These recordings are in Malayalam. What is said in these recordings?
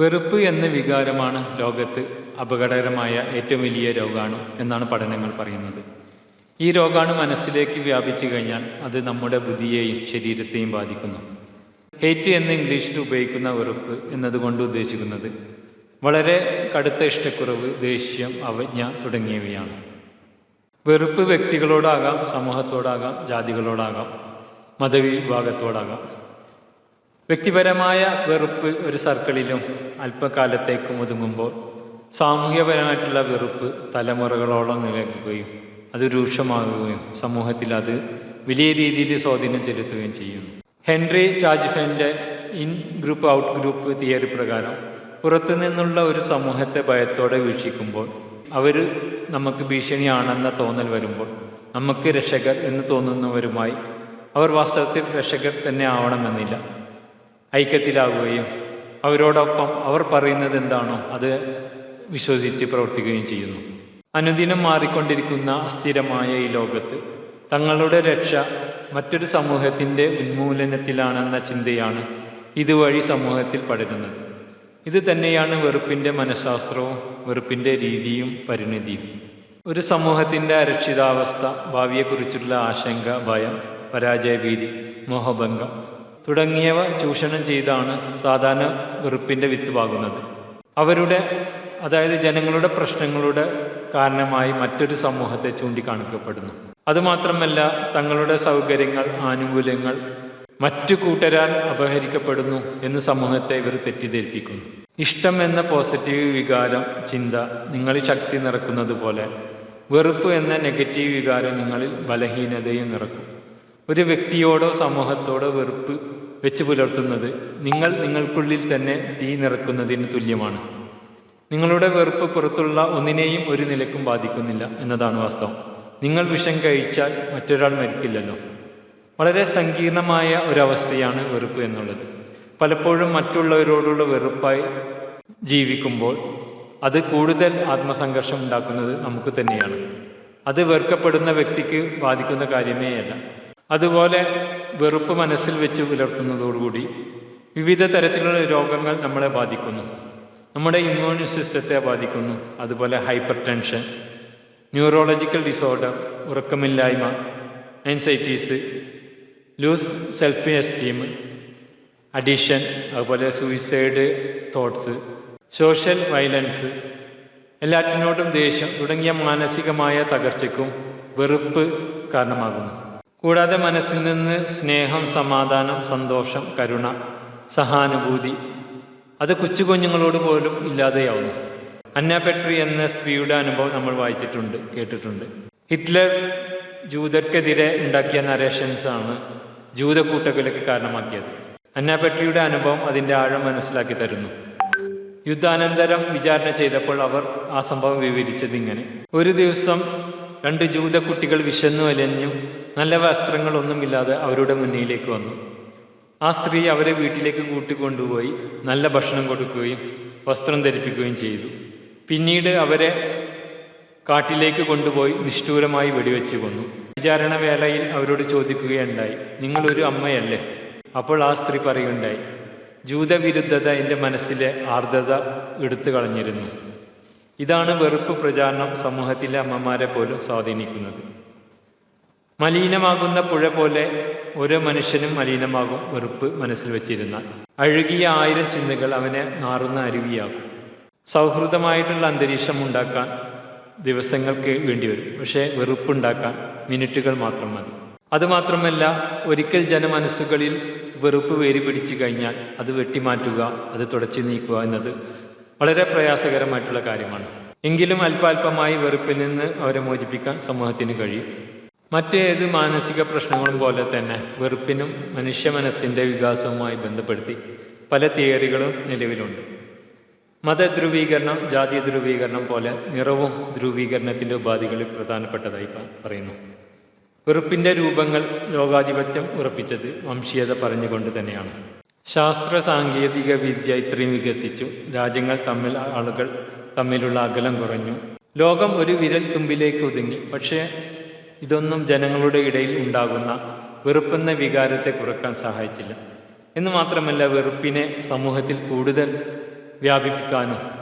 വെറുപ്പ് എന്ന വികാരമാണ് ലോകത്ത് അപകടകരമായ ഏറ്റവും വലിയ രോഗാണു എന്നാണ് പഠനങ്ങൾ പറയുന്നത്. ഈ രോഗാണു മനസ്സിലേക്ക് വ്യാപിച്ചു കഴിഞ്ഞാൽ അത് നമ്മുടെ ബുദ്ധിയെയും ശരീരത്തെയും ബാധിക്കുന്നു. ഹേറ്റ് എന്ന് ഇംഗ്ലീഷിൽ ഉപയോഗിക്കുന്ന വെറുപ്പ് എന്നതുകൊണ്ട് ഉദ്ദേശിക്കുന്നത് വളരെ കടുത്ത ഇഷ്ടക്കുറവ് ദേഷ്യം അവജ്ഞ തുടങ്ങിയവയാണ്. വെറുപ്പ് വ്യക്തികളോടാകാം സമൂഹത്തോടാകാം ജാതികളോടാകാം മതവിഭാഗത്തോടാകാം. വ്യക്തിപരമായ വെറുപ്പ് ഒരു സർക്കിളിലും അല്പകാലത്തേക്കും ഒതുങ്ങുമ്പോൾ സാമൂഹ്യപരമായിട്ടുള്ള വെറുപ്പ് തലമുറകളോളം നിലനിൽക്കുകയും അത് രൂക്ഷമാകുകയും സമൂഹത്തിൽ അത് വലിയ രീതിയിൽ സ്വാധീനം ചെലുത്തുകയും ചെയ്യുന്നു. Henry രാജ്ഫെന്റെ in group out group theory പ്രകാരം പുറത്തുനിന്നുള്ള ഒരു സമൂഹത്തെ ഭയത്തോടെ വീക്ഷിക്കുമ്പോൾ അവർ നമുക്ക് ഭീഷണിയാണെന്ന തോന്നൽ വരുമ്പോൾ നമുക്ക് രക്ഷകർ എന്ന് തോന്നുന്നവരുമായി അവർ വാസ്തവത്തിൽ രക്ഷകർ തന്നെ ആവണമെന്നില്ല. ഐക്യത്തിലാവുകയും അവരോടൊപ്പം അവർ പറയുന്നത് എന്താണോ അത് വിശ്വസിച്ച് പ്രവർത്തിക്കുകയും ചെയ്യുന്നു. അനുദിനം മാറിക്കൊണ്ടിരിക്കുന്ന അസ്ഥിരമായ ഈ ലോകത്ത് തങ്ങളുടെ രക്ഷ മറ്റൊരു സമൂഹത്തിന്റെ ഉന്മൂലനത്തിലാണെന്ന ചിന്തയാണ് ഇതുവഴി സമൂഹത്തിൽ പടരുന്നത്. ഇത് തന്നെയാണ് വെറുപ്പിന്റെ മനഃശാസ്ത്രവും വെറുപ്പിന്റെ രീതിയും പരിണിതിയും. ഒരു സമൂഹത്തിന്റെ അരക്ഷിതാവസ്ഥ ഭാവിയെക്കുറിച്ചുള്ള ആശങ്ക ഭയം പരാജയഭീതി മോഹഭംഗം തുടങ്ങിയവ ചൂഷണം ചെയ്താണ് സാധാരണ വെറുപ്പിന്റെ വിത്ത് പാകുന്നത് അവരുടെ അതായത് ജനങ്ങളുടെ പ്രശ്നങ്ങളുടെ കാരണമായി മറ്റൊരു സമൂഹത്തെ ചൂണ്ടിക്കാണിക്കപ്പെടുന്നു. അതുമാത്രമല്ല തങ്ങളുടെ സൗകര്യങ്ങൾ ആനുകൂല്യങ്ങൾ മറ്റു കൂട്ടരാൽ അപഹരിക്കപ്പെടുന്നു എന്ന് സമൂഹത്തെ ഇവർ തെറ്റിദ്ധരിപ്പിക്കുന്നു. ഇഷ്ടം എന്ന പോസിറ്റീവ് വികാരം ചിന്ത നിങ്ങളിൽ ശക്തി നിറക്കുന്നത് പോലെ വെറുപ്പ് എന്ന നെഗറ്റീവ് വികാരം നിങ്ങളിൽ ബലഹീനതയും നിറക്കും. ഒരു വ്യക്തിയോടോ സമൂഹത്തോടോ വെറുപ്പ് വെച്ച് പുലർത്തുന്നത് നിങ്ങൾ നിങ്ങൾക്കുള്ളിൽ തന്നെ തീ നിറക്കുന്നതിന് തുല്യമാണ്. നിങ്ങളുടെ വെറുപ്പ് പുറത്തുള്ള ഒന്നിനെയും ഒരു നിലക്കും ബാധിക്കുന്നില്ല എന്നതാണ് വാസ്തവം. നിങ്ങൾ വിഷം കഴിച്ചാൽ മറ്റൊരാൾ മരിക്കില്ലല്ലോ. വളരെ സങ്കീർണമായ ഒരവസ്ഥയാണ് വെറുപ്പ് എന്നുള്ളത്. പലപ്പോഴും മറ്റുള്ളവരോടുള്ള വെറുപ്പായി ജീവിക്കുമ്പോൾ അത് കൂടുതൽ ആത്മസംഘർഷം ഉണ്ടാക്കുന്നത് നമുക്ക് തന്നെയാണ്. അത് വെറുക്കപ്പെടുന്ന വ്യക്തിക്ക് ബാധിക്കുന്ന കാര്യമേ അല്ല അതുപോലെ വെറുപ്പ് മനസ്സിൽ വെച്ച് പുലർത്തുന്നതോടുകൂടി വിവിധ തരത്തിലുള്ള രോഗങ്ങൾ നമ്മളെ ബാധിക്കുന്നു. നമ്മുടെ ഇമ്മ്യൂൺ സിസ്റ്റത്തെ ബാധിക്കുന്നു. അതുപോലെ hypertension neurological disorder ഉറക്കമില്ലായ്മ anxieties lose self esteem addiction അതുപോലെ സൂയിസൈഡ് തോട്ട്സ് സോഷ്യൽ വയലൻസ് എല്ലാറ്റിനോടും ദേഷ്യം തുടങ്ങിയ മാനസികമായ തകർച്ചയ്ക്കും വെറുപ്പ് കാരണമാകുന്നു. കൂടാതെ മനസ്സിൽ നിന്ന് സ്നേഹം സമാധാനം സന്തോഷം കരുണ സഹാനുഭൂതി അത് കൊച്ചു കുഞ്ഞുങ്ങളോട് പോലും ഇല്ലാതെയാവുന്നു. അന്ന പെട്രി എന്ന സ്ത്രീയുടെ അനുഭവം നമ്മൾ വായിച്ചിട്ടുണ്ട് കേട്ടിട്ടുണ്ട്. ഹിറ്റ്ലർ ജൂതർക്കെതിരെ ഉണ്ടാക്കിയ നരേഷൻസാണ് ജൂതക്കൂട്ടക്കൊലയ്ക്ക് കാരണമാക്കിയത്. അന്ന പെട്രിയുടെ അനുഭവം അതിന്റെ ആഴം മനസ്സിലാക്കി തരുന്നു. യുദ്ധാനന്തരം വിചാരണ ചെയ്തപ്പോൾ അവർ ആ സംഭവം വിവരിച്ചത് ഇങ്ങനെ ഒരു ദിവസം രണ്ട് ജൂത കുട്ടികൾ വിശന്നു അലഞ്ഞു നല്ല വസ്ത്രങ്ങളൊന്നുമില്ലാതെ അവരുടെ മുന്നിലേക്ക് വന്നു. ആ സ്ത്രീ അവരെ വീട്ടിലേക്ക് കൂട്ടിക്കൊണ്ടുപോയി നല്ല ഭക്ഷണം കൊടുക്കുകയും വസ്ത്രം ധരിപ്പിക്കുകയും ചെയ്തു. പിന്നീട് അവരെ കാട്ടിലേക്ക് കൊണ്ടുപോയി നിഷ്ഠൂരമായി വെടിവെച്ച് കൊന്നു. വിചാരണ വേളയിൽ അവരോട് ചോദിക്കുകയുണ്ടായി നിങ്ങളൊരു അമ്മയല്ലേ? അപ്പോൾ ആ സ്ത്രീ പറയുകയുണ്ടായി ജൂതവിരുദ്ധത എന്റെ മനസ്സിലെ ആർദ്രത എടുത്തു കളഞ്ഞിരുന്നു. ഇതാണ് വെറുപ്പ് പ്രചാരണം സമൂഹത്തിലെ അമ്മമാരെ പോലും സ്വാധീനിക്കുന്നത്. മലിനമാകുന്ന പുഴ പോലെ ഓരോ മനുഷ്യനും മലിനമാകും വെറുപ്പ് മനസ്സിൽ വെച്ചിരുന്നാൽ. അഴുകിയ ആയിരം ചിന്തകൾ അവനെ നാറുന്ന അരുവിയാകും. സൗഹൃദമായിട്ടുള്ള അന്തരീക്ഷം ഉണ്ടാക്കാൻ ദിവസങ്ങൾക്ക് വേണ്ടിവരും. പക്ഷേ വെറുപ്പുണ്ടാക്കാൻ മിനിറ്റുകൾ മാത്രം മതി. അതുമാത്രമല്ല ഒരിക്കൽ ജനമനസ്സുകളിൽ വെറുപ്പ് വേരി പിടിച്ചു കഴിഞ്ഞാൽ അത് വെട്ടിമാറ്റുക അത് തുടച്ചു നീക്കുക എന്നത് വളരെ പ്രയാസകരമായിട്ടുള്ള കാര്യമാണ്. എങ്കിലും അല്പാൽപമായി വെറുപ്പിൽ നിന്ന് അവരെ മോചിപ്പിക്കാൻ സമൂഹത്തിന് കഴിയും. മറ്റേത് മാനസിക പ്രശ്നങ്ങളും പോലെ തന്നെ വെറുപ്പിനും മനുഷ്യ മനസ്സിന്റെ വികാസവുമായി ബന്ധപ്പെടുത്തി പല തിയറികളും നിലവിലുണ്ട്. മതധ്രുവീകരണം ജാതി ധ്രുവീകരണം പോലെ നിറവും ധ്രുവീകരണത്തിന്റെ ഉപാധികളിൽ പ്രധാനപ്പെട്ടതായി പറയുന്നു. വെറുപ്പിന്റെ രൂപങ്ങൾ ലോകാധിപത്യം ഉറപ്പിച്ചത് വംശീയത പറഞ്ഞുകൊണ്ട് തന്നെയാണ്. ശാസ്ത്ര സാങ്കേതിക വിദ്യ ഇത്രയും വികസിച്ചു. രാജ്യങ്ങൾ തമ്മിൽ ആളുകൾ തമ്മിലുള്ള അകലം കുറഞ്ഞു. ലോകം ഒരു വിരൽ തുമ്പിലേക്ക് ഒതുങ്ങി. പക്ഷേ ഇതൊന്നും ജനങ്ങളുടെ ഇടയിൽ ഉണ്ടാകുന്ന വെറുപ്പെന്ന വികാരത്തെ കുറയ്ക്കാൻ സഹായിച്ചില്ല. എന്ന് മാത്രമല്ല വെറുപ്പിനെ സമൂഹത്തിൽ കൂടുതൽ വ്യാപിപ്പിക്കാനും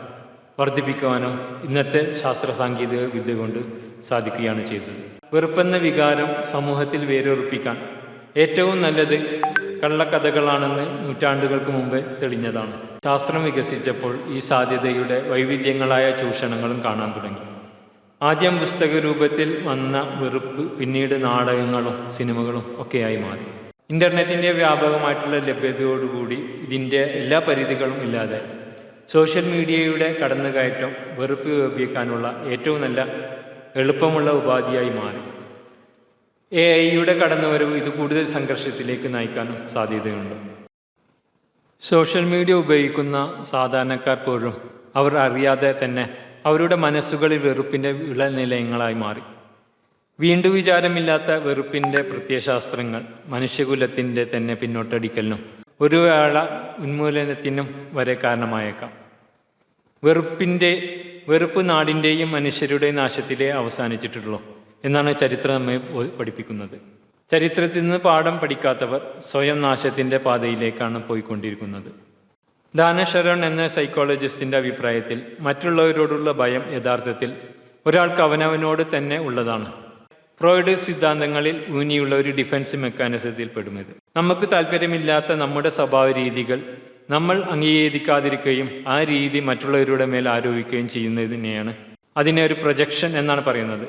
വർദ്ധിപ്പിക്കുവാനും ഇന്നത്തെ ശാസ്ത്ര സാങ്കേതിക വിദ്യ കൊണ്ട് സാധിക്കുകയാണ് ചെയ്തത്. വെറുപ്പെന്ന വികാരം സമൂഹത്തിൽ വേരൊറുപ്പിക്കാൻ ഏറ്റവും നല്ലത് കള്ളക്കഥകളാണെന്ന് നൂറ്റാണ്ടുകൾക്ക് മുമ്പേ തെളിഞ്ഞതാണ്. ശാസ്ത്രം വികസിച്ചപ്പോൾ ഈ സാധ്യതയുടെ വൈവിധ്യങ്ങളായ ചൂഷണങ്ങളും കാണാൻ തുടങ്ങി. ആദ്യം പുസ്തക രൂപത്തിൽ വന്ന വെറുപ്പ് പിന്നീട് നാടകങ്ങളും സിനിമകളും ഒക്കെയായി മാറി. ഇന്റർനെറ്റിന്റെ വ്യാപകമായിട്ടുള്ള ലഭ്യതയോടുകൂടി ഇതിന്റെ എല്ലാ പരിധികളും ഇല്ലാതെ സോഷ്യൽ മീഡിയയുടെ കടന്നുകയറ്റം വെറുപ്പ് വ്യാപിക്കാനുള്ള ഏറ്റവും നല്ല എളുപ്പമുള്ള ഉപാധിയായി മാറി. എ ഐയുടെ കടന്നുവരവ് ഇത് കൂടുതൽ സംഘർഷത്തിലേക്ക് നയിക്കാനും സാധ്യതയുണ്ട്. സോഷ്യൽ മീഡിയ ഉപയോഗിക്കുന്ന സാധാരണക്കാർ പോലും അവർ അറിയാതെ തന്നെ അവരുടെ മനസ്സുകളിൽ വെറുപ്പിന്റെ വിളനിലയങ്ങളായി മാറി. വീണ്ടും വിചാരമില്ലാത്ത വെറുപ്പിന്റെ പ്രത്യയശാസ്ത്രങ്ങൾ മനുഷ്യകുലത്തിന്റെ തന്നെ പിന്നോട്ടടിക്കലിനും ഒരു വേള ഉന്മൂലനത്തിനും വരെ കാരണമായേക്കാം. വെറുപ്പിന്റെ വെറുപ്പ് നാടിന്റെയും മനുഷ്യരുടെയും നാശത്തിലേ അവസാനിച്ചിട്ടുള്ളൂ എന്നാണ് ചരിത്രം നമ്മെ പഠിപ്പിക്കുന്നത്. ചരിത്രത്തിൽ നിന്ന് പാഠം പഠിക്കാത്തവർ സ്വയം നാശത്തിന്റെ പാതയിലേക്കാണ് പോയിക്കൊണ്ടിരിക്കുന്നത്. ദാനശരൺ എന്ന സൈക്കോളജിസ്റ്റിന്റെ അഭിപ്രായത്തിൽ മറ്റുള്ളവരോടുള്ള ഭയം യഥാർത്ഥത്തിൽ ഒരാൾക്ക് അവനവനോട് തന്നെ ഉള്ളതാണ്. ഫ്രോയിഡ് സിദ്ധാന്തങ്ങളിൽ ഊന്നിയുള്ള ഒരു ഡിഫൻസ് മെക്കാനിസത്തിൽ പെടുന്നത്. നമുക്ക് താല്പര്യമില്ലാത്ത നമ്മുടെ സ്വഭാവ രീതികൾ നമ്മൾ അംഗീകരിക്കാതിരിക്കുകയും ആ രീതി മറ്റുള്ളവരുടെ മേൽ ആരോപിക്കുകയും ചെയ്യുന്നതിനെയാണ് അതിനെ ഒരു പ്രൊജക്ഷൻ എന്നാണ് പറയുന്നത്.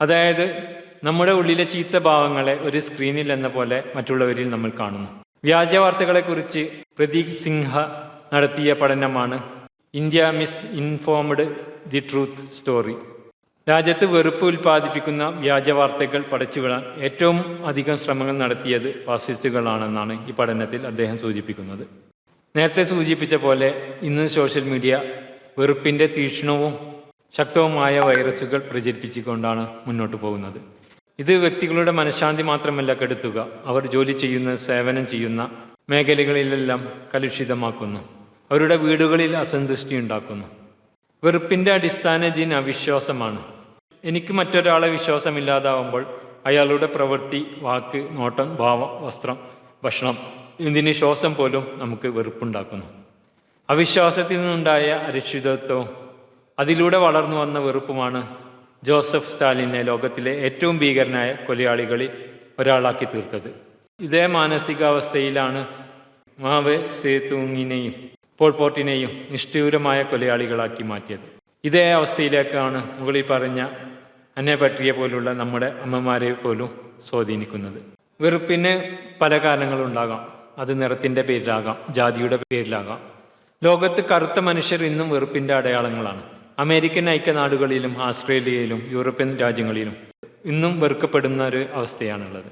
അതായത് നമ്മുടെ ഉള്ളിലെ ചീത്ത ഭാവങ്ങളെ ഒരു സ്ക്രീനിൽ എന്ന പോലെ മറ്റുള്ളവരിൽ നമ്മൾ കാണുന്നു. വ്യാജ വാർത്തകളെക്കുറിച്ച് പ്രതീക് സിൻഹ നടത്തിയ പഠനമാണ് India misinformed the truth story. രാജ്യത്ത് വെറുപ്പ് ഉൽപ്പാദിപ്പിക്കുന്ന വ്യാജവാർത്തകൾ പടച്ചുവിടാൻ ഏറ്റവും അധികം ശ്രമങ്ങൾ നടത്തിയത് ഫാസിസ്റ്റുകളാണെന്നാണ് ഈ പഠനത്തിൽ അദ്ദേഹം സൂചിപ്പിക്കുന്നത്. നേരത്തെ സൂചിപ്പിച്ച പോലെ ഇന്ന് സോഷ്യൽ മീഡിയ വെറുപ്പിന്റെ തീക്ഷ്ണവും ശക്തവുമായ വൈറസുകൾ പ്രചരിപ്പിച്ചുകൊണ്ടാണ് മുന്നോട്ട് പോകുന്നത്. ഇത് വ്യക്തികളുടെ മനഃശാന്തി മാത്രമല്ല കെടുത്തുക. അവർ ജോലി ചെയ്യുന്ന സേവനം ചെയ്യുന്ന മേഖലകളിലെല്ലാം കലുഷിതമാക്കുന്നു. അവരുടെ വീടുകളിൽ അസന്തുഷ്ടി ഉണ്ടാക്കുന്നു. വെറുപ്പിന്റെ അടിസ്ഥാന ജീൻ അവിശ്വാസമാണ്. എനിക്ക് മറ്റൊരാളെ വിശ്വാസമില്ലാതാവുമ്പോൾ അയാളുടെ പ്രവൃത്തി വാക്ക് നോട്ടം ഭാവം വസ്ത്രം ഭക്ഷണം എന്തിന് ശ്വാസം പോലും നമുക്ക് വെറുപ്പുണ്ടാക്കുന്നു. അവിശ്വാസത്തിൽ നിന്നുണ്ടായ അരക്ഷിതത്വവും അതിലൂടെ വളർന്നു വന്ന വെറുപ്പുമാണ് ജോസഫ് സ്റ്റാലിനെ ലോകത്തിലെ ഏറ്റവും ഭീകരനായ കൊലയാളികളിൽ ഒരാളാക്കി തീർത്തത്. ഇതേ മാനസികാവസ്ഥയിലാണ് മാവ് സേതുങ്ങിനെയും പോൾപോട്ടിനെയും നിഷ്ഠൂരമായ കൊലയാളികളാക്കി മാറ്റിയത്. ഇതേ അവസ്ഥയിലേക്കാണ് മുകളിൽ പറഞ്ഞ അന്നെ പറ്റിയെ പോലുള്ള നമ്മുടെ അമ്മമാരെ പോലും സ്വാധീനിക്കുന്നത്. വെറുപ്പിന് പല കാരണങ്ങളുണ്ടാകാം. അത് നിറത്തിന്റെ പേരിലാകാം ജാതിയുടെ പേരിലാകാം. ലോകത്ത് കറുത്ത മനുഷ്യർ ഇന്നും വെറുപ്പിന്റെ അടയാളങ്ങളാണ്. അമേരിക്കൻ ഐക്യനാടുകളിലും ആസ്ട്രേലിയയിലും യൂറോപ്യൻ രാജ്യങ്ങളിലും ഇന്നും വെറുക്കപ്പെടുന്ന ഒരു അവസ്ഥയാണുള്ളത്.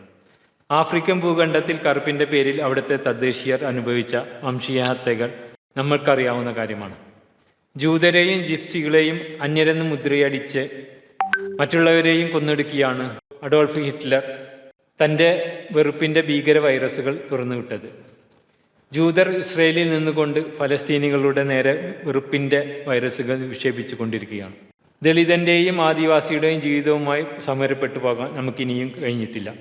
ആഫ്രിക്കൻ ഭൂഖണ്ഡത്തിൽ കറുപ്പിന്റെ പേരിൽ അവിടുത്തെ തദ്ദേശീയർ അനുഭവിച്ച വംശീയ ഹത്യകൾ നമ്മൾക്കറിയാവുന്ന കാര്യമാണ്. ജൂതരെയും ജിപ്സികളെയും അന്യരെന്ന് മുദ്രയടിച്ച് മറ്റുള്ളവരെയും കൊന്നൊടുക്കിയാണ് അഡോൾഫ് ഹിറ്റ്ലർ തന്റെ വെറുപ്പിന്റെ ഭീകര വൈറസുകൾ തുറന്നുവിട്ടത്. ജൂതർ ഇസ്രയേലിൽ നിന്നുകൊണ്ട് ഫലസ്തീനികളുടെ നേരെ വെറുപ്പിന്റെ വൈറസുകൾ വിക്ഷേപിച്ചു കൊണ്ടിരിക്കുകയാണ് ദളിതന്റെയും ആദിവാസിയുടെയും ജീവിതവുമായി സമരപ്പെട്ടു പോകാൻ നമുക്കിനിയും കഴിഞ്ഞിട്ടില്ല.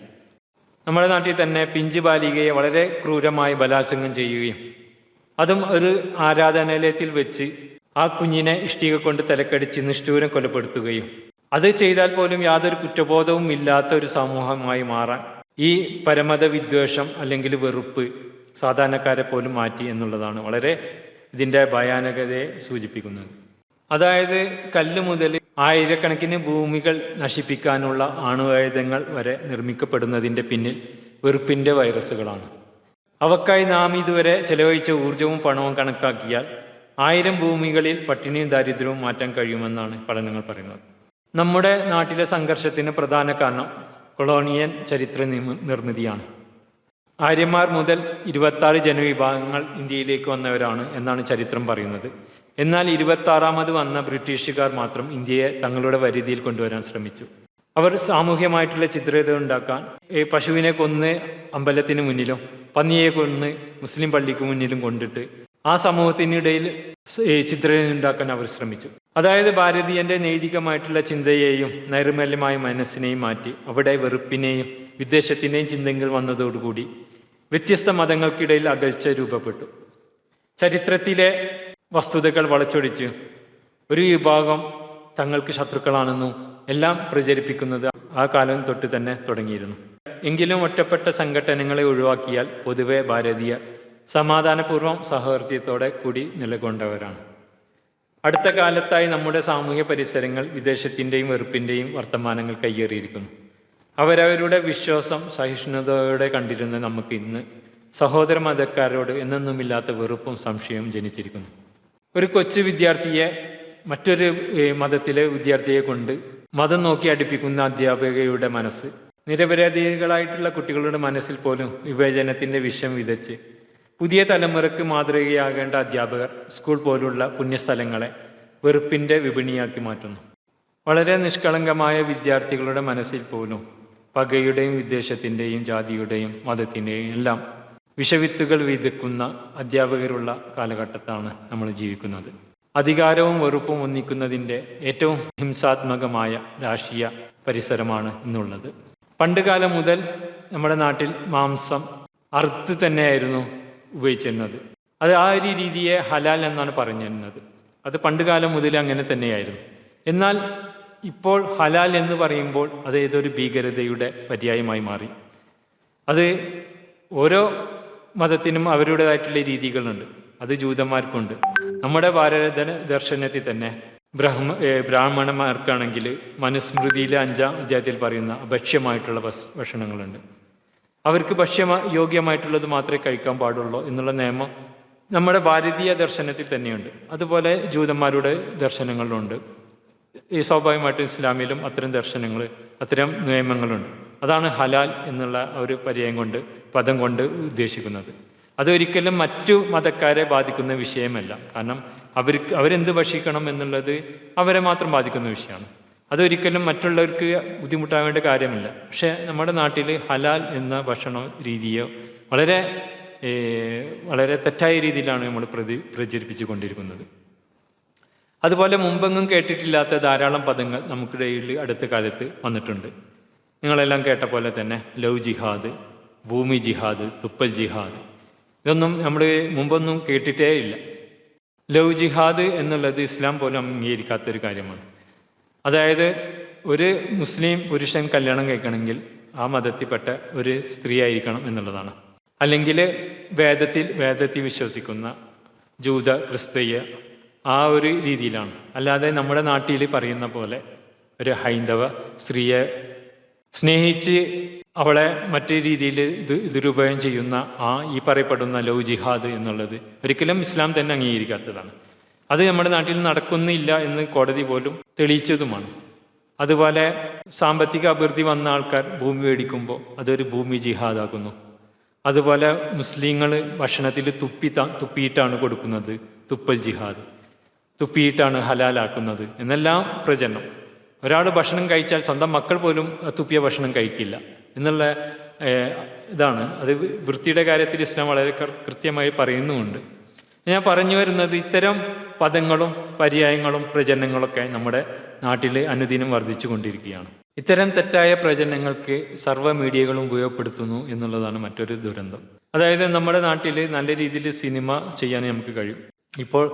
നമ്മുടെ നാട്ടിൽ തന്നെ പിഞ്ചു ബാലികയെ വളരെ ക്രൂരമായി ബലാത്സംഗം ചെയ്യുകയും അതും ഒരു ആരാധനാലയത്തിൽ വെച്ച് ആ കുഞ്ഞിനെ ഇഷ്ടിക കൊണ്ട് തലക്കടിച്ച് നിഷ്ഠൂരം കൊലപ്പെടുത്തുകയും അത് ചെയ്താൽ പോലും യാതൊരു കുറ്റബോധവും ഇല്ലാത്ത ഒരു സമൂഹമായി മാറാൻ ഈ പരമത വിദ്വേഷം അല്ലെങ്കിൽ വെറുപ്പ് സാധാരണക്കാരെ പോലും മാറ്റി എന്നുള്ളതാണ്. വളരെ ഇതിന്റെ ഭയാനകതയെ സൂചിപ്പിക്കുന്നത്. അതായത് കല്ല് മുതൽ ആയിരക്കണക്കിന് ഭൂമികൾ നശിപ്പിക്കാനുള്ള ആണുവായുധങ്ങൾ വരെ നിർമ്മിക്കപ്പെടുന്നതിന്റെ പിന്നിൽ വെറുപ്പിന്റെ വൈറസുകളാണ്. അവക്കായി നാം ഇതുവരെ ചെലവഴിച്ച ഊർജവും പണവും കണക്കാക്കിയാൽ ആയിരം ഭൂമികളിൽ പട്ടിണിയും ദാരിദ്ര്യവും മാറ്റാൻ കഴിയുമെന്നാണ് പഠനങ്ങൾ പറയുന്നത്. നമ്മുടെ നാട്ടിലെ സംഘർഷത്തിന് പ്രധാന കാരണം കൊളോണിയൻ ചരിത്ര നിർമ്മിതിയാണ്. ആര്യന്മാർ മുതൽ ഇരുപത്താറ് ജനവിഭാഗങ്ങൾ ഇന്ത്യയിലേക്ക് വന്നവരാണ് എന്നാണ് ചരിത്രം പറയുന്നത്. എന്നാൽ ഇരുപത്താറാമത് വന്ന ബ്രിട്ടീഷുകാർ മാത്രം ഇന്ത്യയെ തങ്ങളുടെ വരുതിയിൽ കൊണ്ടുവരാൻ ശ്രമിച്ചു. അവർ സാമൂഹ്യമായിട്ടുള്ള ചിത്രത ഉണ്ടാക്കാൻ പശുവിനെ കൊന്ന് അമ്പലത്തിന് മുന്നിലും പന്നിയെ കൊന്ന് മുസ്ലിം പള്ളിക്ക് മുന്നിലും കൊണ്ടിട്ട് ആ സമൂഹത്തിനിടയിൽ സ് ഉണ്ടാക്കാൻ അവർ ശ്രമിച്ചു. അതായത് ഭാരതീയന്റെ നൈതികമായിട്ടുള്ള ചിന്തയെയും നൈർമല്യമായ മനസ്സിനെയും മാറ്റി അവിടെ വെറുപ്പിനെയും വിദ്വേഷത്തിന്റെയും ചിന്തകൾ വന്നതോടുകൂടി വ്യത്യസ്ത മതങ്ങൾക്കിടയിൽ അകൽച്ച രൂപപ്പെട്ടു. ചരിത്രത്തിലെ വസ്തുതകൾ വളച്ചൊടിച്ച് ഒരു വിഭാഗം തങ്ങൾക്ക് ശത്രുക്കളാണെന്നും എല്ലാം പ്രചരിപ്പിക്കുന്നത് ആ കാലം തൊട്ട് തന്നെ തുടങ്ങിയിരുന്നു. എങ്കിലും ഒറ്റപ്പെട്ട സംഘടനകളെ ഒഴിവാക്കിയാൽ പൊതുവെ ഭാരതീയർ സമാധാനപൂർവം സഹവർത്തിയത്തോടെ കൂടി നിലകൊണ്ടവരാണ്. അടുത്ത കാലത്തായി നമ്മുടെ സാമൂഹ്യ പരിസരങ്ങൾ വിദേശത്തിന്റെയും വെറുപ്പിന്റെയും വർത്തമാനങ്ങൾ കയ്യേറിയിരിക്കുന്നു അവരവരുടെ വിശ്വാസം സഹിഷ്ണുതയോടെ കണ്ടിരുന്ന നമുക്ക് ഇന്ന് സഹോദര മതക്കാരോട് എന്നൊന്നുമില്ലാത്ത വെറുപ്പും സംശയവും ജനിച്ചിരിക്കുന്നു. ഒരു കൊച്ചു വിദ്യാർത്ഥിയെ മറ്റൊരു മതത്തിലെ വിദ്യാർത്ഥിയെ കൊണ്ട് മതം നോക്കി അടുപ്പിക്കുന്ന അധ്യാപികയുടെ മനസ്സ് നിരപരാധികളായിട്ടുള്ള കുട്ടികളുടെ മനസ്സിൽ പോലും വിവേചനത്തിന്റെ വിഷം വിതച്ച് പുതിയ തലമുറയ്ക്ക് മാതൃകയാകേണ്ട അധ്യാപകർ സ്കൂൾ പോലുള്ള പുണ്യസ്ഥലങ്ങളെ വെറുപ്പിന്റെ വിപണിയാക്കി മാറ്റുന്നു. വളരെ നിഷ്കളങ്കമായ വിദ്യാർത്ഥികളുടെ മനസ്സിൽ പോലും പകയുടെയും വിദ്വേഷത്തിന്റെയും ജാതിയുടെയും മതത്തിന്റെയും എല്ലാം വിഷവിത്തുകൾ വിതക്കുന്ന അധ്യാപകരുള്ള കാലഘട്ടത്താണ് നമ്മൾ ജീവിക്കുന്നത്. അധികാരവും വെറുപ്പും ഒന്നിക്കുന്നതിന്റെ ഏറ്റവും ഹിംസാത്മകമായ രാഷ്ട്രീയ പരിസരമാണ് ഇന്നുള്ളത്. പണ്ടുകാലം മുതൽ നമ്മുടെ നാട്ടിൽ മാംസം അറുത്ത് തന്നെയായിരുന്നു ഉപയോഗിച്ചിരുന്നത്. അത് ആ ഒരു രീതിയെ ഹലാൽ എന്നാണ് പറഞ്ഞിരുന്നത്. അത് പണ്ടുകാലം മുതൽ അങ്ങനെ തന്നെയായിരുന്നു. എന്നാൽ ഇപ്പോൾ ഹലാൽ എന്ന് പറയുമ്പോൾ അത് ഏതൊരു ഭീകരതയുടെ പര്യായമായി മാറി. അത് ഓരോ മതത്തിനും അവരുടേതായിട്ടുള്ള രീതികളുണ്ട്. അത് ജൂതന്മാർക്കുണ്ട്. നമ്മുടെ ഭാരത ദർശനത്തിൽ തന്നെ ബ്രഹ്മ ബ്രാഹ്മണന്മാർക്കാണെങ്കിൽ മനുസ്മൃതിയിലെ അഞ്ചാം അധ്യായത്തിൽ പറയുന്ന ഭക്ഷ്യമായിട്ടുള്ള ഭക്ഷണങ്ങളുണ്ട്. അവർക്ക് ഭക്ഷ്യ യോഗ്യമായിട്ടുള്ളത് മാത്രമേ കഴിക്കാൻ പാടുള്ളൂ എന്നുള്ള നിയമം നമ്മുടെ ഭാരതീയ ദർശനത്തിൽ തന്നെയുണ്ട്. അതുപോലെ ജൂതന്മാരുടെ ദർശനങ്ങളിലുണ്ട് ഈ സ്വാഭാവികമായിട്ടും ഇസ്ലാമിലും അത്തരം ദർശനങ്ങൾ അത്തരം നിയമങ്ങളുണ്ട്. അതാണ് ഹലാൽ എന്നുള്ള ഒരു പര്യായം കൊണ്ട് പദം കൊണ്ട് ഉദ്ദേശിക്കുന്നത്. അതൊരിക്കലും മറ്റു മതക്കാരെ ബാധിക്കുന്ന വിഷയമല്ല. കാരണം അവർക്ക് അവരെന്ത് ഭക്ഷിക്കണം എന്നുള്ളത് അവരെ മാത്രം ബാധിക്കുന്ന വിഷയമാണ്. അതൊരിക്കലും മറ്റുള്ളവർക്ക് ബുദ്ധിമുട്ടാവേണ്ട കാര്യമില്ല. പക്ഷേ നമ്മുടെ നാട്ടിൽ ഹലാൽ എന്ന ഭക്ഷണ രീതിയോ വളരെ വളരെ തെറ്റായ രീതിയിലാണ് നമ്മൾ പ്രതി പ്രചരിപ്പിച്ചു കൊണ്ടിരിക്കുന്നത് അതുപോലെ മുമ്പെങ്ങും കേട്ടിട്ടില്ലാത്ത ധാരാളം പദങ്ങൾ നമുക്കിടയിൽ അടുത്ത കാലത്ത് വന്നിട്ടുണ്ട്. നിങ്ങളെല്ലാം കേട്ട പോലെ തന്നെ ലവ് ജിഹാദ് ഭൂമി ജിഹാദ് തുപ്പൽ ജിഹാദ്. ഇതൊന്നും നമ്മൾ മുമ്പൊന്നും കേട്ടിട്ടേ ഇല്ല. ലവ് ജിഹാദ് എന്നുള്ളത് ഇസ്ലാം പോലും അംഗീകരിക്കാത്തൊരു കാര്യമാണ്. അതായത് ഒരു മുസ്ലിം പുരുഷൻ കല്യാണം കഴിക്കണമെങ്കിൽ ആ മതത്തിൽപ്പെട്ട ഒരു സ്ത്രീ ആയിരിക്കണം എന്നുള്ളതാണ്. അല്ലെങ്കിൽ വേദത്തിൽ വേദത്തിൽ വിശ്വസിക്കുന്ന ജൂത ക്രിസ്തീയ ആ ഒരു രീതിയിലാണ്. അല്ലാതെ നമ്മുടെ നാട്ടിൽ പറയുന്ന പോലെ ഒരു ഹൈന്ദവ സ്ത്രീയെ സ്നേഹിച്ച് അവളെ മറ്റു രീതിയിൽ ഇത് ദുരുപയോഗം ചെയ്യുന്ന ആ ഈ പറയപ്പെടുന്ന ലവ് ജിഹാദ് എന്നുള്ളത് ഒരിക്കലും ഇസ്ലാം തന്നെ അംഗീകരിക്കാത്തതാണ്. അത് നമ്മുടെ നാട്ടിൽ നടക്കുന്നില്ല എന്ന് കോടതി പോലും തെളിയിച്ചതുമാണ്. അതുപോലെ സാമ്പത്തിക അഭിവൃദ്ധി വന്ന ആൾക്കാർ ഭൂമി മേടിക്കുമ്പോൾ അതൊരു ഭൂമി ജിഹാദാക്കുന്നു. അതുപോലെ മുസ്ലിങ്ങൾ ഭക്ഷണത്തിൽ തുപ്പി തുപ്പിയിട്ടാണ് കൊടുക്കുന്നത് തുപ്പൽ ജിഹാദ്. തുപ്പിയിട്ടാണ് ഹലാലാക്കുന്നത് എന്നെല്ലാം പ്രചരണം. ഒരാൾ ഭക്ഷണം കഴിച്ചാൽ സ്വന്തം മക്കൾ പോലും തുപ്പിയ ഭക്ഷണം കഴിക്കില്ല. എന്നുള്ള ഇതാണ്. അത് വൃത്തിയുടെ കാര്യത്തിൽ ഇസ്ലാം വളരെ കൃത്യമായി പറയുന്നുമുണ്ട്. ഞാൻ പറഞ്ഞു വരുന്നത് ഇത്തരം പദങ്ങളും പര്യായങ്ങളും പ്രചരണങ്ങളൊക്കെ നമ്മുടെ നാട്ടിൽ അനുദിനം വർദ്ധിച്ചു കൊണ്ടിരിക്കുകയാണ്. ഇത്തരം തെറ്റായ പ്രചരണങ്ങൾക്ക് സർവ മീഡിയകളും ഉപയോഗപ്പെടുത്തുന്നു എന്നുള്ളതാണ് മറ്റൊരു ദുരന്തം. അതായത് നമ്മുടെ നാട്ടിൽ നല്ല രീതിയിൽ സിനിമ ചെയ്യാൻ നമുക്ക് കഴിയും. ഇപ്പോൾ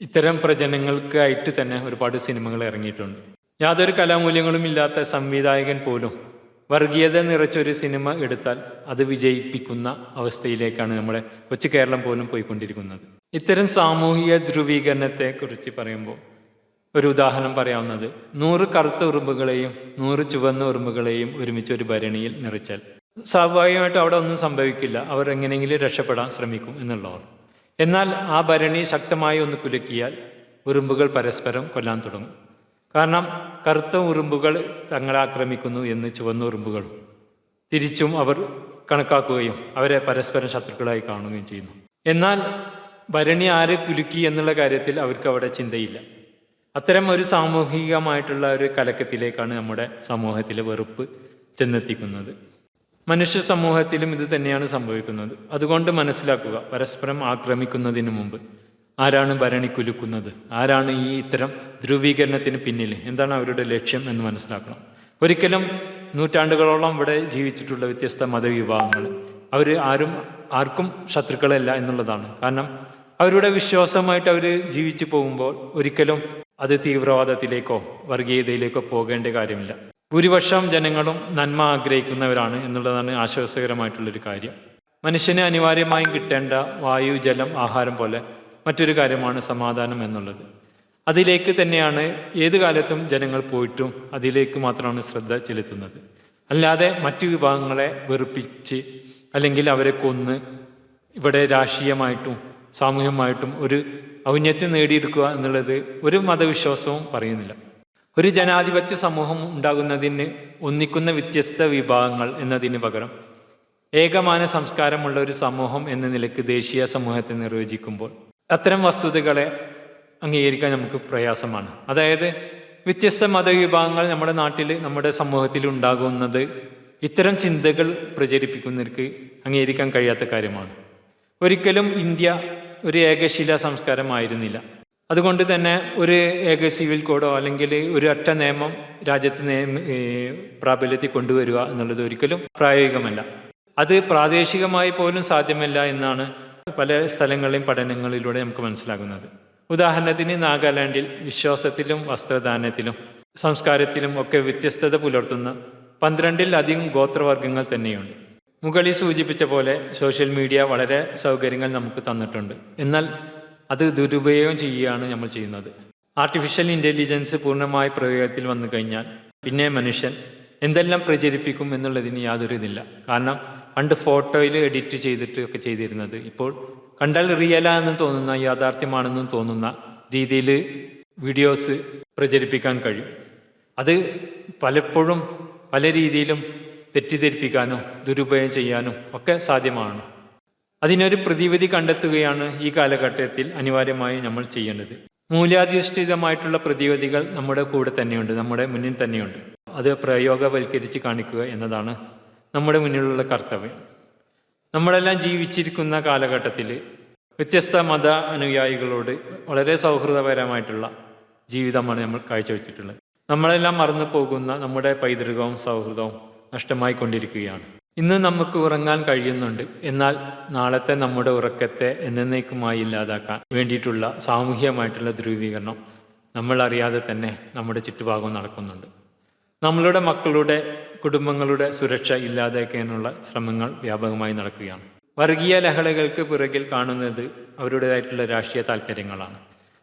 ഇത്തരം പ്രചരണങ്ങൾക്കായിട്ട് തന്നെ ഒരുപാട് സിനിമകൾ ഇറങ്ങിയിട്ടുണ്ട്. യാതൊരു കലാമൂല്യങ്ങളും ഇല്ലാത്ത സംവിധായകൻ പോലും വർഗീയത നിറച്ചൊരു സിനിമ എടുത്താൽ അത് വിജയിപ്പിക്കുന്ന അവസ്ഥയിലേക്കാണ് നമ്മുടെ കൊച്ചു കേരളം പോലും പോയിക്കൊണ്ടിരിക്കുന്നത്. ഇത്തരം സാമൂഹിക ധ്രുവീകരണത്തെ കുറിച്ച് പറയുമ്പോൾ ഒരു ഉദാഹരണം പറയാവുന്നത് നൂറ് കറുത്ത ഉറുമ്പുകളെയും നൂറ് ചുവന്ന ഉറുമ്പുകളെയും ഒരുമിച്ച് ഒരു ഭരണിയിൽ നിറച്ചാൽ. സ്വാഭാവികമായിട്ടും അവിടെ ഒന്നും സംഭവിക്കില്ല. അവർ എങ്ങനെയെങ്കിലും രക്ഷപ്പെടാൻ ശ്രമിക്കും എന്നുള്ളവർ. എന്നാൽ ആ ഭരണി ശക്തമായി ഒന്ന് കുലുക്കിയാൽ ഉറുമ്പുകൾ പരസ്പരം കൊല്ലാൻ തുടങ്ങും. കാരണം കറുത്ത ഉറുമ്പുകൾ തങ്ങളെ ആക്രമിക്കുന്നു എന്ന് ചുവന്ന ഉറുമ്പുകളും തിരിച്ചും അവർ കണക്കാക്കുകയും അവരെ പരസ്പരം ശത്രുക്കളായി കാണുകയും ചെയ്യുന്നു. എന്നാൽ ഭരണി ആര് കുലുക്കി എന്നുള്ള കാര്യത്തിൽ അവർക്ക് അവിടെ ചിന്തയില്ല. അത്തരം ഒരു സാമൂഹികമായിട്ടുള്ള ഒരു കലക്കത്തിലേക്കാണ് നമ്മുടെ സമൂഹത്തിലെ വെറുപ്പ് ചെന്നെത്തിക്കുന്നത്. മനുഷ്യ സമൂഹത്തിലും ഇത് തന്നെയാണ് സംഭവിക്കുന്നത്. അതുകൊണ്ട് മനസ്സിലാക്കുക പരസ്പരം ആക്രമിക്കുന്നതിന് മുമ്പ് ആരാണ് ഭരണി കുലുക്കുന്നത്? ആരാണ് ഈ ഇത്തരം ധ്രുവീകരണത്തിന് പിന്നിൽ? എന്താണ് അവരുടെ ലക്ഷ്യം എന്ന് മനസ്സിലാക്കണം. ഒരിക്കലും നൂറ്റാണ്ടുകളോളം ഇവിടെ ജീവിച്ചിട്ടുള്ള വ്യത്യസ്ത മതവിഭാഗങ്ങൾ. അവർ ആരും ആർക്കും ശത്രുക്കളല്ല എന്നുള്ളതാണ്. കാരണം അവരുടെ വിശ്വാസമായിട്ട് അവർ ജീവിച്ചു പോകുമ്പോൾ ഒരിക്കലും അത് തീവ്രവാദത്തിലേക്കോ വർഗീയതയിലേക്കോ പോകേണ്ട കാര്യമില്ല. ഭൂരിപക്ഷം ജനങ്ങളും നന്മ ആഗ്രഹിക്കുന്നവരാണ് എന്നുള്ളതാണ് ആശ്വാസകരമായിട്ടുള്ളൊരു കാര്യം. മനുഷ്യന് അനിവാര്യമായും കിട്ടേണ്ട വായു ജലം ആഹാരം പോലെ മറ്റൊരു കാര്യമാണ് സമാധാനം എന്നുള്ളത്. അതിലേക്ക് തന്നെയാണ് ഏത് കാലത്തും ജനങ്ങൾ പോയിട്ടും അതിലേക്ക് മാത്രമാണ് ശ്രദ്ധ ചെലുത്തുന്നത്. അല്ലാതെ മറ്റു വിഭാഗങ്ങളെ വെറുപ്പിച്ച് അല്ലെങ്കിൽ അവരെ കൊന്ന് ഇവിടെ രാഷ്ട്രീയമായിട്ടും സാമൂഹ്യമായിട്ടും ഒരു ഔന്നത്യം നേടിയെടുക്കുക എന്നുള്ളത് ഒരു മതവിശ്വാസവും പറയുന്നില്ല. ഒരു ജനാധിപത്യ സമൂഹം ഉണ്ടാകുന്നതിന് ഒന്നിക്കുന്ന വ്യത്യസ്ത വിഭാഗങ്ങൾ എന്നതിന് പകരം ഏകമാന സംസ്കാരമുള്ള ഒരു സമൂഹം എന്ന നിലയ്ക്ക് ദേശീയ സമൂഹത്തെ നിർവചിക്കുമ്പോൾ അത്തരം വസ്തുതകളെ അംഗീകരിക്കാൻ നമുക്ക് പ്രയാസമാണ്. അതായത് വ്യത്യസ്ത മതവിഭാഗങ്ങൾ നമ്മുടെ നാട്ടിൽ നമ്മുടെ സമൂഹത്തിൽ ഉണ്ടാകുന്നത് ഇത്തരം ചിന്തകൾ പ്രചരിപ്പിക്കുന്നവർക്ക് അംഗീകരിക്കാൻ കഴിയാത്ത കാര്യമാണ്. ഒരിക്കലും ഇന്ത്യ ഒരു ഏകശില സംസ്കാരമായിരുന്നില്ല അതുകൊണ്ട് തന്നെ ഒരു ഏക സിവിൽ കോഡോ അല്ലെങ്കിൽ ഒരു ഒറ്റ നിയമം രാജ്യത്ത് നിയമ പ്രാബല്യത്തിൽ കൊണ്ടുവരിക എന്നുള്ളത് ഒരിക്കലും പ്രായോഗികമല്ല. അത് പ്രാദേശികമായി പോലും സാധ്യമല്ല എന്നാണ് പല സ്ഥലങ്ങളിലും പഠനങ്ങളിലൂടെ നമുക്ക് മനസ്സിലാകുന്നത്. ഉദാഹരണത്തിന് നാഗാലാൻഡിൽ വിശ്വാസത്തിലും വസ്ത്രദാനത്തിലും സംസ്കാരത്തിലും ഒക്കെ വ്യത്യസ്തത പുലർത്തുന്ന പന്ത്രണ്ടിലധികം ഗോത്രവർഗങ്ങൾ തന്നെയുണ്ട്. മുകളിൽ സൂചിപ്പിച്ച പോലെ സോഷ്യൽ മീഡിയ വളരെ സൗകര്യങ്ങൾ നമുക്ക് തന്നിട്ടുണ്ട്. എന്നാൽ അത് ദുരുപയോഗം ചെയ്യുകയാണ് നമ്മൾ ചെയ്യുന്നത്. ആർട്ടിഫിഷ്യൽ ഇന്റലിജൻസ് പൂർണമായി പ്രയോഗത്തിൽ വന്നു കഴിഞ്ഞാൽ പിന്നെ മനുഷ്യൻ എന്തെല്ലാം പ്രചരിപ്പിക്കും എന്നുള്ളതിന് യാതൊരു ഇതില്ല. കാരണം പണ്ട് ഫോട്ടോയിൽ എഡിറ്റ് ചെയ്തിട്ട് ഒക്കെ ചെയ്തിരുന്നത്. ഇപ്പോൾ കണ്ടാൽ റിയലാണെന്ന് തോന്നുന്ന യാഥാർത്ഥ്യമാണെന്ന് തോന്നുന്ന രീതിയിൽ വീഡിയോസ് പ്രചരിപ്പിക്കാൻ കഴിയും. അത് പലപ്പോഴും പല രീതിയിലും തെറ്റിദ്ധരിപ്പിക്കാനോ ദുരുപയോഗം ചെയ്യാനോ ഒക്കെ സാധ്യമാണ്. അതിനൊരു പ്രതിവിധി കണ്ടെത്തുകയാണ് ഈ കാലഘട്ടത്തിൽ അനിവാര്യമായി നമ്മൾ ചെയ്യേണ്ടത്. മൂല്യാധിഷ്ഠിതമായിട്ടുള്ള പ്രതിവിധികൾ നമ്മുടെ കൂടെ തന്നെയുണ്ട് നമ്മുടെ മുന്നിൽ തന്നെയുണ്ട്. അത് പ്രയോഗവൽക്കരിച്ച് കാണിക്കുക എന്നതാണ് നമ്മുടെ മുന്നിലുള്ള കർത്തവ്യം. നമ്മളെല്ലാം ജീവിച്ചിരിക്കുന്ന കാലഘട്ടത്തിൽ വ്യത്യസ്ത മത അനുയായികളോട് വളരെ സൗഹൃദപരമായിട്ടുള്ള ജീവിതമാണ് നമ്മൾ കാഴ്ചവെച്ചിട്ടുള്ളത്. നമ്മളെല്ലാം മറന്നു പോകുന്ന നമ്മുടെ പൈതൃകവും സൗഹൃദവും നഷ്ടമായി കൊണ്ടിരിക്കുകയാണ് ഇന്ന് നമുക്ക് ഉറങ്ങാൻ കഴിയുന്നുണ്ട്. എന്നാൽ നാളത്തെ നമ്മുടെ ഉറക്കത്തെ എന്നേക്കുമായി ഇല്ലാതാക്കാൻ വേണ്ടിയിട്ടുള്ള സാമൂഹികമായിട്ടുള്ള ധ്രുവീകരണം നമ്മൾ അറിയാതെ തന്നെ നമ്മുടെ ചുറ്റുഭാഗം നടക്കുന്നുണ്ട്. നമ്മളുടെ മക്കളുടെ കുടുംബങ്ങളുടെ സുരക്ഷ ഇല്ലാതാക്കാനുള്ള ശ്രമങ്ങൾ വ്യാപകമായി നടക്കുകയാണ്. വർഗീയ ലഹളകൾക്ക് പിറകിൽ കാണുന്നത് അവരുടേതായിട്ടുള്ള രാഷ്ട്രീയ താല്പര്യങ്ങളാണ്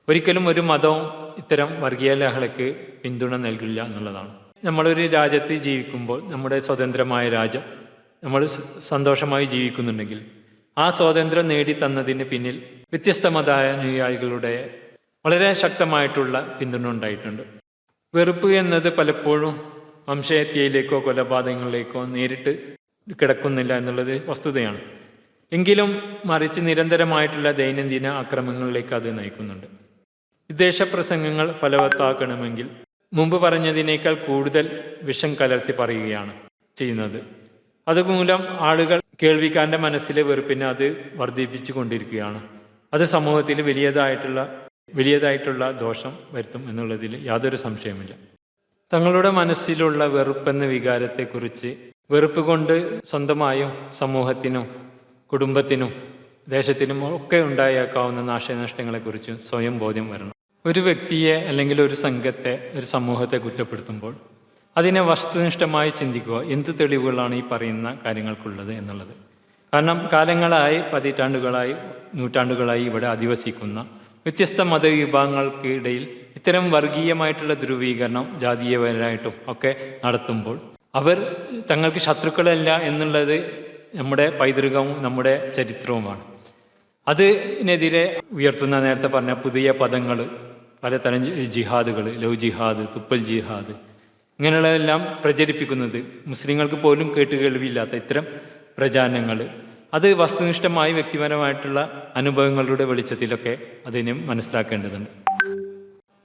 ഒരിക്കലും ഒരു മതവും ഇത്തരം വർഗീയ ലഹളയ്ക്ക് പിന്തുണ നൽകില്ല എന്നുള്ളതാണ്. നമ്മളൊരു രാജ്യത്ത് ജീവിക്കുമ്പോൾ നമ്മുടെ സ്വതന്ത്രമായ രാജ്യം നമ്മൾ സന്തോഷമായി ജീവിക്കുന്നുണ്ടെങ്കിൽ ആ സ്വാതന്ത്ര്യം നേടിത്തന്നതിന് പിന്നിൽ വ്യത്യസ്ത മതാനുയായികളുടെ വളരെ ശക്തമായിട്ടുള്ള പിന്തുണ ഉണ്ടായിട്ടുണ്ട്. വെറുപ്പ് എന്നത് പലപ്പോഴും വംശഹത്യയിലേക്കോ കൊലപാതകങ്ങളിലേക്കോ നേരിട്ട് കിടക്കുന്നില്ല എന്നുള്ളത് വസ്തുതയാണ്. എങ്കിലും മറിച്ച് നിരന്തരമായിട്ടുള്ള ദൈനംദിന ആക്രമണങ്ങളിലേക്ക് അത് നയിക്കുന്നുണ്ട്. വിദേശ പ്രസംഗങ്ങൾ ഫലവത്താക്കണമെങ്കിൽ മുമ്പ് പറഞ്ഞതിനേക്കാൾ കൂടുതൽ വിഷം കലർത്തി പറയുകയാണ് ചെയ്യുന്നത്. അതുമൂലം ആളുകൾ കേൾവിക്കാരന്റെ മനസ്സിലെ വെറുപ്പിനെ അത് വർദ്ധിപ്പിച്ചു കൊണ്ടിരിക്കുകയാണ് അത് സമൂഹത്തിൽ വലിയതായിട്ടുള്ള വലിയതായിട്ടുള്ള ദോഷം വരുത്തും എന്നുള്ളതിൽ യാതൊരു സംശയമില്ല തങ്ങളുടെ മനസ്സിലുള്ള വെറുപ്പെന്ന വികാരത്തെക്കുറിച്ച് വെറുപ്പ് കൊണ്ട് സ്വന്തമായും സമൂഹത്തിനും കുടുംബത്തിനും ദേശത്തിനും ഒക്കെ ഉണ്ടായേക്കാവുന്ന നാശനഷ്ടങ്ങളെക്കുറിച്ചും സ്വയം ബോധ്യം വരണം. ഒരു വ്യക്തിയെ അല്ലെങ്കിൽ ഒരു സംഘത്തെ ഒരു സമൂഹത്തെ കുറ്റപ്പെടുത്തുമ്പോൾ അതിനെ വസ്തുനിഷ്ഠമായി ചിന്തിക്കുക എന്ത് തെളിവുകളാണ് ഈ പറയുന്ന കാര്യങ്ങൾക്കുള്ളത് എന്നുള്ളത്. കാരണം കാലങ്ങളായി പതിറ്റാണ്ടുകളായി നൂറ്റാണ്ടുകളായി ഇവിടെ അധിവസിക്കുന്ന വ്യത്യസ്ത മതവിഭാഗങ്ങൾക്കിടയിൽ ഇത്തരം വർഗീയമായിട്ടുള്ള ധ്രുവീകരണം ജാതീയപരമായിട്ടും ഒക്കെ നടത്തുമ്പോൾ അവർ തങ്ങൾക്ക് ശത്രുക്കളല്ല എന്നുള്ളത് നമ്മുടെ പൈതൃകവും നമ്മുടെ ചരിത്രവുമാണ്. അതിനെതിരെ ഉയർത്തുന്ന നേരത്തെ പറഞ്ഞ പുതിയ പദങ്ങൾ പലതരം ജിഹാദുകൾ ലവ് ജിഹാദ് തുപ്പൽ ജിഹാദ് ഇങ്ങനെയുള്ളതെല്ലാം പ്രചരിപ്പിക്കുന്നത് മുസ്ലിങ്ങൾക്ക് പോലും കേട്ട് കേൾവിയില്ലാത്ത ഇത്തരം പ്രചാരണങ്ങൾ. അത് വസ്തുനിഷ്ഠമായി വ്യക്തിപരമായിട്ടുള്ള അനുഭവങ്ങളുടെ വെളിച്ചത്തിലൊക്കെ അതിനെ മനസ്സിലാക്കേണ്ടതുണ്ട്.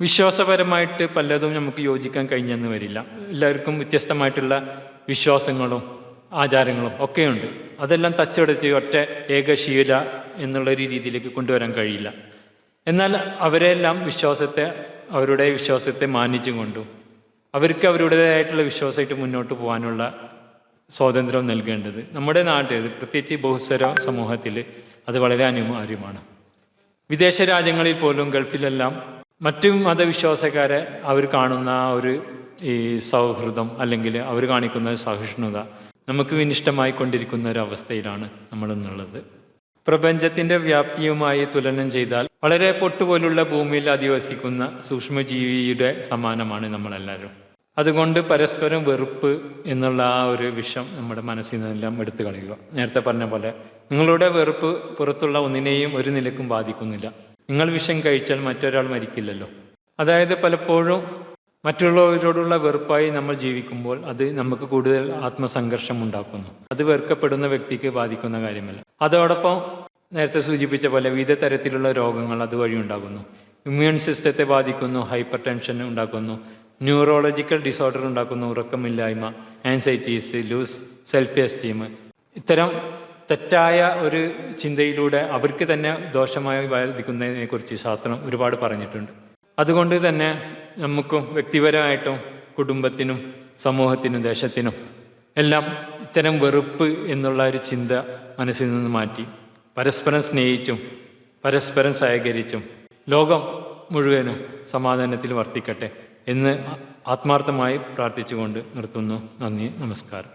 വിശ്വാസപരമായിട്ട് പലതും നമുക്ക് യോജിക്കാൻ കഴിഞ്ഞെന്ന് വരില്ല. എല്ലാവർക്കും വ്യത്യസ്തമായിട്ടുള്ള വിശ്വാസങ്ങളും ആചാരങ്ങളും ഒക്കെയുണ്ട്. അതെല്ലാം തച്ചടച്ച് ഒറ്റ ഏകശീല എന്നുള്ള ഒരു രീതിയിലേക്ക് കൊണ്ടുവരാൻ കഴിയില്ല. എന്നാൽ അവരെല്ലാം വിശ്വാസത്തെ അവരുടെ വിശ്വാസത്തെ മാനിച്ചും കൊണ്ടും അവർക്ക് അവരുടേതായിട്ടുള്ള വിശ്വാസമായിട്ട് മുന്നോട്ട് പോകാനുള്ള സ്വാതന്ത്ര്യം നൽകേണ്ടത് നമ്മുടെ നാട്ടിൽ പ്രത്യേകിച്ച് ബഹുസ്വര സമൂഹത്തിൽ അത് വളരെ അനിവാര്യമാണ്. വിദേശ രാജ്യങ്ങളിൽ പോലും ഗൾഫിലെല്ലാം മറ്റു മതവിശ്വാസക്കാരെ അവർ കാണുന്ന ഒരു ഈ സൗഹൃദം അല്ലെങ്കിൽ അവർ കാണിക്കുന്ന സഹിഷ്ണുത നമുക്ക് വിനിഷ്ടമായി കൊണ്ടിരിക്കുന്ന ഒരു അവസ്ഥയിലാണ് നമ്മളെന്നുള്ളത്. പ്രപഞ്ചത്തിന്റെ വ്യാപ്തിയുമായി തുലനം ചെയ്താൽ വളരെ പൊട്ടുപോലുള്ള ഭൂമിയിൽ അധിവസിക്കുന്ന സൂക്ഷ്മജീവിയുടെ സമാനമാണ് നമ്മളെല്ലാവരും. അതുകൊണ്ട് പരസ്പരം വെറുപ്പ് എന്നുള്ള ആ ഒരു വിഷം നമ്മുടെ മനസ്സിൽ നിന്നെല്ലാം എടുത്തു കളയുക. നേരത്തെ പറഞ്ഞ പോലെ നിങ്ങളുടെ വെറുപ്പ് പുറത്തുള്ള ഒന്നിനെയും ഒരു നിലക്കും ബാധിക്കുന്നില്ല. നിങ്ങൾ വിഷം കഴിച്ചാൽ മറ്റൊരാൾ മരിക്കില്ലല്ലോ. അതായത് പലപ്പോഴും മറ്റുള്ളവരോടുള്ള വെറുപ്പായി നമ്മൾ ജീവിക്കുമ്പോൾ അത് നമുക്ക് കൂടുതൽ ആത്മസംഘർഷം ഉണ്ടാക്കുന്നു. അത് വെറുക്കപ്പെടുന്ന വ്യക്തിക്ക് ബാധിക്കുന്ന കാര്യമല്ല. അതോടൊപ്പം നേരത്തെ സൂചിപ്പിച്ച പോലെ വിവിധ തരത്തിലുള്ള രോഗങ്ങൾ അതുവഴി ഉണ്ടാകുന്നു. ഇമ്മ്യൂൺ സിസ്റ്റത്തെ ബാധിക്കുന്നു ഹൈപ്പർ ടെൻഷൻ ഉണ്ടാക്കുന്നു ന്യൂറോളജിക്കൽ ഡിസോർഡർ ഉണ്ടാക്കുന്നു ഉറക്കമില്ലായ്മ ആൻസൈറ്റീസ് ലൂസ് സെൽഫ് എസ്റ്റീം ഇത്തരം തെറ്റായ ഒരു ചിന്തയിലൂടെ അവർക്ക് തന്നെ ദോഷമായി ബാധിക്കുന്നതിനെക്കുറിച്ച് ശാസ്ത്രം ഒരുപാട് പറഞ്ഞിട്ടുണ്ട്. അതുകൊണ്ട് തന്നെ നമുക്കും വ്യക്തിപരമായിട്ടും കുടുംബത്തിനും സമൂഹത്തിനും ദേശത്തിനും എല്ലാം ഇത്തരം വെറുപ്പ് എന്നുള്ള ഒരു ചിന്ത മനസ്സിൽ നിന്ന് മാറ്റി പരസ്പരം സ്നേഹിച്ചും പരസ്പരം സഹകരിച്ചും ലോകം മുഴുവനും സമാധാനത്തിൽ വർത്തിക്കട്ടെ എന്ന് ആത്മാർത്ഥമായി പ്രാർത്ഥിച്ചുകൊണ്ട് നിർത്തുന്നു. നന്ദി നമസ്കാരം.